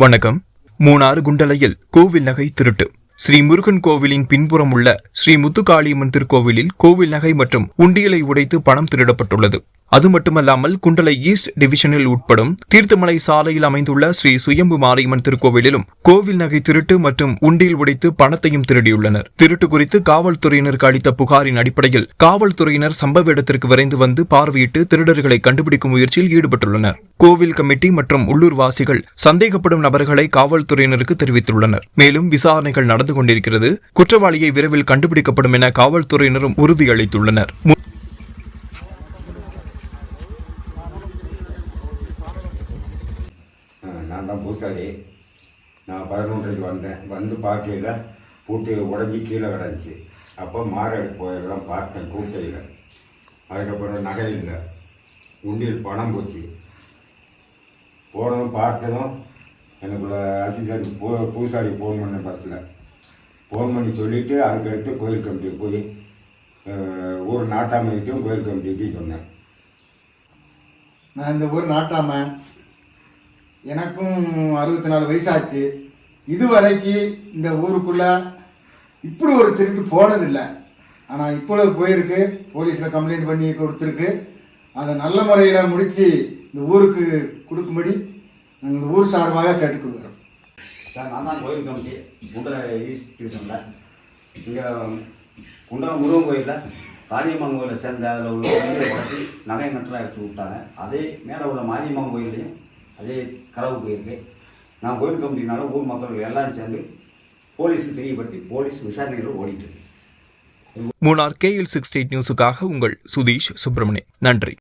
வணக்கம். மூணாறு குண்டலையில் கோவில் நகை திருட்டு. ஸ்ரீ முருகன் கோவிலின் பின்புறம் உள்ள ஸ்ரீ முத்துக்காளியம்மன் திருக்கோவிலில் கோவில் நகை மற்றும் உண்டியலை உடைத்து பணம் திருடப்பட்டுள்ளது. அது மட்டுமல்லாமல் குண்டலை ஈஸ்ட் டிவிஷனில் உட்படும் தீர்த்தமலை சாலையில் அமைந்துள்ள ஸ்ரீ சுயம்பு மாரியம்மன் திருக்கோவிலிலும் கோவில் நகை திருட்டு மற்றும் உண்டியில் உடைத்து பணத்தையும் திருடியுள்ளனர். திருட்டு குறித்து காவல்துறையினருக்கு அளித்த புகாரின் அடிப்படையில் காவல்துறையினர் சம்பவ இடத்திற்கு விரைந்து வந்து பார்வையிட்டு திருடர்களை கண்டுபிடிக்கும் முயற்சியில் ஈடுபட்டுள்ளனர். கோவில் கமிட்டி மற்றும் உள்ளூர்வாசிகள் சந்தேகப்படும் நபர்களை காவல்துறையினருக்கு தெரிவித்துள்ளனர். மேலும் விசாரணைகள் நடந்து கொண்டிருக்கிறது. குற்றவாளியை விரைவில் கண்டுபிடிக்கப்படும் என காவல்துறையினரும் உறுதியளித்துள்ளனர். நான் தான் பூசாரி. நான் பதினொன்றைக்கு வந்தேன். வந்து பார்க்கையில் பூட்டு உடஞ்சி கீழே கிடந்துச்சு. அப்போ மாரடு போயெல்லாம் பார்த்தேன் கூட்டையில். அதுக்கப்புறம் நகை இல்லை. உண்டியல் பணம் போச்சு. போனதும் பார்த்ததும் எனக்கு அசிஸ்டன்ட் பூ பூசாரி ஃபோன் பண்ணேன் பஸ்ஸில் ஃபோன் பண்ணி சொல்லிவிட்டு அதுக்கடுத்து கோயில் கமிட்டி போய் ஊர் நாட்டாமைக்கும் கோயில் கமிட்டிக்கும் சொன்னேன். நான் இந்த ஊர் நாட்டாமை எனக்கும் அறுபத்தி நாலு வயசாச்சு. இதுவரைக்கு இந்த ஊருக்குள்ளே இப்படி ஒரு திருட்டு போனதில்லை. ஆனால் இப்பொழுது போயிருக்கு. போலீஸில் கம்ப்ளைண்ட் பண்ணி கொடுத்துருக்கு. அதை நல்ல முறையில் முடித்து இந்த ஊருக்கு கொடுக்கும்படி நாங்கள் இந்த ஊர் சார்பாக கேட்டுக்கொள்கிறோம். சார் நான் தான் கோயில் கமிட்டி குண்டல ஈஸ்ட் டிவிஷனில். இங்கே குண்டலம் முருகன் கோயிலில் காளியம்மன் கோயிலை சேர்ந்த அதில் உள்ள நகை நட்டெல்லாம் எடுத்து விட்டாங்க. அதே மேலே உள்ள மாரியம்மன் கோயிலையும் அதே களவு போயிருக்கு. நான் கோயில் கமிட்டினால ஊர் மக்கள் எல்லாம் சேர்ந்து போலீஸுக்கு தெரியப்படுத்தி போலீஸ் விசாரணையில் ஓடிட்டு மூணார் மூணார் கேஎல் சிக்ஸ்டி நியூஸுக்காக உங்கள் சுதீஷ் சுப்பிரமணியன். நன்றி.